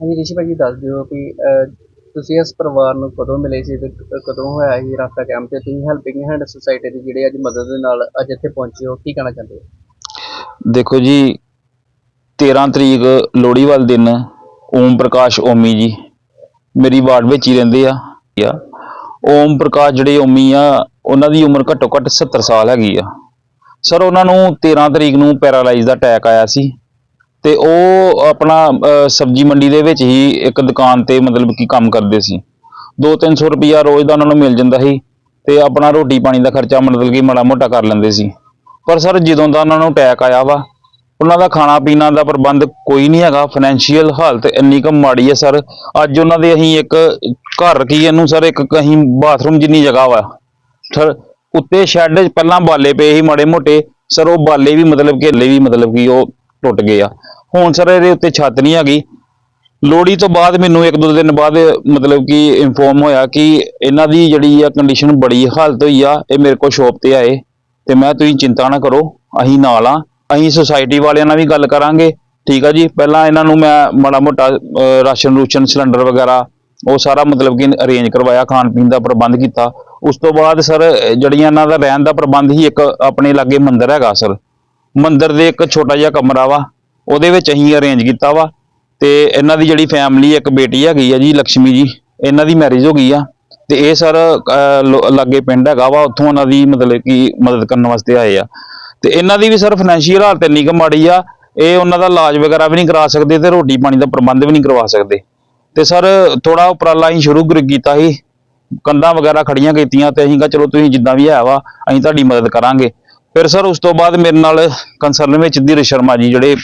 ਹਾਂਜੀ ਰਿਸ਼ੀ ਭਾਜੀ ਦੱਸ ਦਿਓ ਕਿ ਅਹ, ਤੁਸੀਂ ਇਸ ਪਰਿਵਾਰ ਨੂੰ ਕਦੋਂ ਮਿਲੇ ਸੀ ਤੇ ਕ- ਕਦੋਂ ਹੋਇਆ ਸੀ ਰਾਸਤਾ ਕੈਂਪ ਤੇ? ਤੁਸੀਂ ਹੈਲਪਿੰਗ ਹੈਂਡ ਸੁਸਾਇਟੀ ਦੀ ਜਿਹੜੇ ਅੱਜ ਮਦਦ ਦੇ ਨਾਲ ਅੱਜ ਇੱਥੇ ਪਹੁੰਚੇ ਹੋ ਕੀ ਕਹਿਣਾ ਚਾਹੁੰਦੇ ਹੋ? ਦੇਖੋ ਜੀ 13 ਤਰੀਕ ਲੋਹੜੀ ਵਾਲੇ ਦਿਨ ਓਮ ਪ੍ਰਕਾਸ਼ ਓਮੀ ਜੀ। ਮੇਰੀ ਵਾਰਡ ਵਿੱਚ ਹੀ ਰਹਿੰਦੇ ਆ ਆ। ਓਮ ਪ੍ਰਕਾਸ਼ ਜਿਹੜੇ ਓਮੀ ਆ ਉਹਨਾਂ ਦੀ ਉਮਰ ਘੱਟੋ ਘੱਟ 70 ਸਾਲ ਹੈਗੀ ਆ। ਸਰ ਉਹਨਾਂ ਨੂੰ 13 ਤਰੀਕ ਨੂੰ ਪੈਰਾਲਾਈਜ਼ ਦਾ ਅਟੈਕ ਆਇਆ ਸੀ। ਤੇ ਉਹ ਆਪਣਾ ਸਬਜ਼ੀ ਮੰਡੀ ਦੇ ਵਿੱਚ ਹੀ ਇੱਕ ਦੁਕਾਨ ਤੇ ਮਤਲਬ ਕਿ ਕੰਮ ਕਰਦੇ ਸੀ। 2-300 ਰੁਪਇਆ ਰੋਜ਼ ਦਾ ਉਹਨਾਂ ਨੂੰ ਮਿਲ ਜਾਂਦਾ ਸੀ ਤੇ ਆਪਣਾ ਰੋਟੀ ਪਾਣੀ ਦਾ ਖਰਚਾ ਮਤਲਬ ਕਿ ਮਾੜਾ ਮੋਟਾ ਕਰ ਲੈਂਦੇ ਸੀ। ਪਰ ਸਰ, ਜਦੋਂ ਦਾ ਉਹਨਾਂ ਨੂੰ ਅਟੈਕ ਆਇਆ ਵਾ, ਉਹਨਾਂ ਦਾ ਖਾਣਾ ਪੀਣਾ ਦਾ ਪ੍ਰਬੰਧ ਕੋਈ ਨਹੀਂ ਹੈਗਾ। ਫਾਈਨੈਂਸ਼ੀਅਲ ਹਾਲਤ ਇੰਨੀ ਕੁ ਮਾੜੀ ਹੈ ਸਰ। ਅੱਜ ਉਹਨਾਂ ਦੇ ਅਸੀਂ ਇੱਕ ਘਰ ਕੀ ਇਹਨੂੰ ਸਰ, ਇੱਕ ਅਸੀਂ ਬਾਥਰੂਮ ਜਿੰਨੀ ਜਗ੍ਹਾ ਵਾ। ਸਰ, ਉੱਤੇ ਸ਼ੈੱਡ ਪਹਿਲਾਂ ਬਾਲੇ ਪਏ ਸੀ ਮਾੜੇ ਮੋਟੇ। ਸਰ, ਉਹ ਬਾਲੇ ਵੀ ਮਤਲਬ ਕਿ ਹਲੇ ਵੀ ਮਤਲਬ ਕਿ ਉਹ ਟੁੱਟ ਗਏ ਆ। ਹੁਣ ਸਰ ਇਹਦੇ ਉੱਤੇ ਛੱਤ ਨਹੀਂ ਹੈਗੀ। ਲੋਹੜੀ ਤੋਂ ਬਾਅਦ ਮੈਨੂੰ ਇੱਕ ਦੋ ਦਿਨ ਬਾਅਦ ਮਤਲਬ ਕਿ ਇਨਫੋਰਮ ਹੋਇਆ ਕਿ ਇਹਨਾਂ ਦੀ ਜਿਹੜੀ ਆ ਕੰਡੀਸ਼ਨ ਬੜੀ ਹਾਲਤ ਹੋਈ ਆ, ਇਹ ਮੇਰੇ ਕੋਲ ਸ਼ੋਪ ਤੇ ਆਏ। ਤੇ ਮੈਂ ਤੁਸੀਂ ਚਿੰਤਾ ਨਾ ਕਰੋ, ਅਸੀਂ ਨਾਲ ਆ। ਅਸੀਂ ਸੁਸਾਇਟੀ ਵਾਲਿਆਂ ਨਾਲ ਵੀ ਗੱਲ ਕਰਾਂਗੇ। ਠੀਕ ਆ ਜੀ? ਪਹਿਲਾਂ ਇਹਨਾਂ ਨੂੰ ਮੈਂ ਮਾੜਾ ਮੋਟਾ ਰਾਸ਼ਨ ਰੂਸ਼ਨ, ਸਿਲੰਡਰ ਵਗੈਰਾ, ਉਹ ਸਾਰਾ ਮਤਲਬ ਕਿ ਅਰੇਂਜ ਕਰਵਾਇਆ, ਖਾਣ ਪੀਣ ਦਾ ਪ੍ਰਬੰਧ ਕੀਤਾ। ਉਸ ਤੋਂ ਬਾਅਦ ਸਰ, ਜਿਹੜੀਆਂ ਇਹਨਾਂ ਦਾ ਰਹਿਣ ਦਾ ਪ੍ਰਬੰਧ ਹੀ ਇੱਕ ਆਪਣੇ ਲਾਗੇ ਮੰਦਿਰ ਹੈਗਾ ਸਰ। ਮੰਦਿਰ ਦੇ ਇੱਕ ਛੋਟਾ ਜਿਹਾ ਕਮਰਾ ਵਾ। ਉਹਦੇ ਵਿੱਚ ਅਸੀਂ ਅਰੇਂਜ ਕੀਤਾ ਵਾ ਤੇ ਇਹਨਾਂ ਦੀ ਜਿਹੜੀ ਫੈਮਿਲੀ ਇੱਕ ਬੇਟੀ ਹੈਗੀ ਆ ਜੀ ਲక్ష్ਮੀ ਜੀ, ਇਹਨਾਂ ਦੀ ਮੈਰਿਜ ਹੋ ਗਈ ਆ ਤੇ ਇਹ ਸਰ ਲਾਗੇ ਪਿੰਡ ਹੈਗਾ ਵਾ, ਉੱਥੋਂ ਉਹਨਾਂ ਦੀ ਮਤਲਬ ਕਿ ਮਦਦ ਕਰਨ ਵਾਸਤੇ ਆਏ ਆ। ਤੇ ਇਹਨਾਂ ਦੀ ਵੀ ਸਰ ਫਾਈਨੈਂਸ਼ੀਅਲ ਹਾਲਤ ਇੰਨੀ ਕੁ ਮਾੜੀ ਆ, ਇਹ ਉਹਨਾਂ ਦਾ ਇਲਾਜ ਵਗੈਰਾ ਵੀ ਨਹੀਂ ਕਰਾ ਸਕਦੇ ਤੇ ਰੋਟੀ ਪਾਣੀ ਦਾ ਪ੍ਰਬੰਧ ਵੀ ਨਹੀਂ ਕਰਵਾ ਸਕਦੇ। ਤੇ ਸਰ ਥੋੜਾ ਉਪਰਾਲਾ ਅਸੀਂ ਸ਼ੁਰੂ ਕੀਤਾ ਸੀ, ਕੰਧਾਂ ਵਗੈਰਾ ਖੜੀਆਂ ਕੀਤੀਆਂ ਤੇ ਅਸੀਂ ਕਿਹਾ ਚਲੋ ਤੁਸੀਂ ਜਿੱਦਾਂ ਵੀ ਹੈ ਵਾ, ਅਸੀਂ ਤੁਹਾਡੀ ਮਦਦ ਕਰਾਂਗੇ। ਫਿਰ ਸਰ ਉਸ ਤੋਂ ਬਾਅਦ ਮੇਰੇ ਨਾਲ ਕੰਸਰਨ ਵਿੱਚ ਧੀਰਜ ਸ਼ਰਮਾ ਜੀ ਜਿਹੜੇ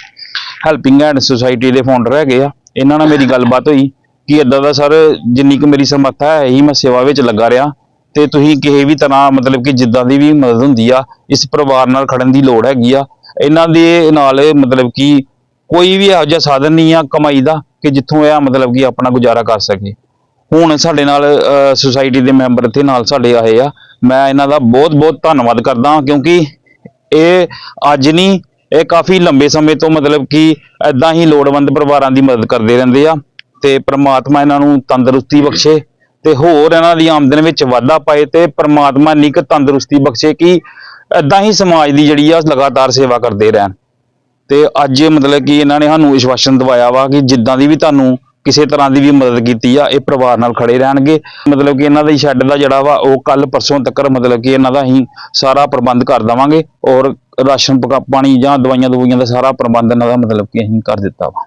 ਹੈਲਪਿੰਗ ਹੈਂਡ ਸੁਸਾਇਟੀ ਦੇ ਫਾਊਂਡਰ ਹੈਗੇ ਆ। ਇਹਨਾਂ ਨਾਲ ਮੇਰੀ ਗੱਲਬਾਤ ਹੋਈ ਕਿ ਇਦਾਂ ਦਾ ਸਰ, ਜਿੰਨੀ ਕੁ ਮੇਰੀ ਸਮਰੱਥਾ ਹੈ ਹੀ ਮੈਂ ਸੇਵਾ ਵਿੱਚ ਲੱਗਾ ਰਿਹਾ। ਤੇ ਤੁਸੀਂ ਕਿਸੇ ਵੀ ਤਰ੍ਹਾਂ ਮਤਲਬ ਕਿ ਜਿੱਦਾਂ ਦੀ ਵੀ ਮਦਦ ਹੁੰਦੀ ਆ, ਇਸ ਪਰਿਵਾਰ ਨਾਲ ਖੜਨ ਦੀ ਲੋੜ ਹੈਗੀ ਆ। ਇਹਨਾਂ ਦੇ ਨਾਲ ਮਤਲਬ ਕਿ ਕੋਈ ਵੀ ਇਹੋ ਜਿਹਾ ਸਾਧਨ ਨਹੀਂ ਆ ਕਮਾਈ ਦਾ ਕਿ ਜਿੱਥੋਂ ਇਹ ਮਤਲਬ ਕਿ ਆਪਣਾ ਗੁਜ਼ਾਰਾ ਕਰ ਸਕੇ। ਹੁਣ ਸਾਡੇ ਨਾਲ ਸੁਸਾਇਟੀ ਦੇ ਮੈਂਬਰ ਇੱਥੇ ਨਾਲ ਸਾਡੇ ਆਏ ਆ। ਮੈਂ ਇਹਨਾਂ ਦਾ ਬਹੁਤ ਬਹੁਤ ਧੰਨਵਾਦ ਕਰਦਾ ਕਿਉਂਕਿ ਇਹ ਅੱਜ ਨਹੀਂ ਇਹ ਕਾਫੀ ਲੰਬੇ ਸਮੇਂ ਤੋਂ ਮਤਲਬ ਕਿ ਐਦਾਂ ਹੀ ਲੋੜਵੰਦ ਪਰਿਵਾਰਾਂ ਦੀ ਮਦਦ ਕਰਦੇ ਰਹਿੰਦੇ ਆ ਤੇ ਪ੍ਰਮਾਤਮਾ ਇਹਨਾਂ ਨੂੰ ਤੰਦਰੁਸਤੀ ਬਖਸ਼ੇ ਤੇ ਹੋਰ ਇਹਨਾਂ ਦੀ ਆਮਦਨ ਵਿੱਚ ਵਾਧਾ ਪਾਏ ਤੇ ਪ੍ਰਮਾਤਮਾ ਨਿਕ ਤੰਦਰੁਸਤੀ ਬਖਸ਼ੇ ਕਿ ਐਦਾਂ ਹੀ ਸਮਾਜ ਦੀ ਜਿਹੜੀ ਆ ਲਗਾਤਾਰ ਸੇਵਾ ਕਰਦੇ ਰਹਿਣ। ਤੇ ਅੱਜ ਮਤਲਬ ਕਿ ਇਹਨਾਂ ਨੇ ਸਾਨੂੰ ਵਿਸ਼ਵਾਸਨ ਦਵਾਇਆ ਵਾ ਕਿ ਜਿੱਦਾਂ ਦੀ ਵੀ ਤੁਹਾਨੂੰ ਕਿਸੇ ਤਰ੍ਹਾਂ ਦੀ ਵੀ ਮਦਦ ਕੀਤੀ ਆ, ਇਹ ਪਰਿਵਾਰ ਨਾਲ ਖੜੇ ਰਹਿਣਗੇ। ਮਤਲਬ ਕਿ ਇਹਨਾਂ ਦਾ ਸ਼ੈੱਡ ਦਾ ਜਿਹੜਾ ਵਾ, ਉਹ ਕੱਲ ਪਰਸੋਂ ਤੱਕ ਮਤਲਬ ਕਿ ਇਹਨਾਂ ਦਾ ਅਸੀਂ ਸਾਰਾ ਪ੍ਰਬੰਧ ਕਰ ਦੇਵਾਂਗੇ ਔਰ ਰਾਸ਼ਨ, ਪਕਾ, ਪਾਣੀ ਜਾਂ ਦਵਾਈਆਂ ਦਵਾਈਆਂ ਦਾ ਸਾਰਾ ਪ੍ਰਬੰਧ ਇਹਨਾਂ ਦਾ ਮਤਲਬ ਕਿ ਅਸੀਂ ਕਰ ਦਿੱਤਾ ਵਾ।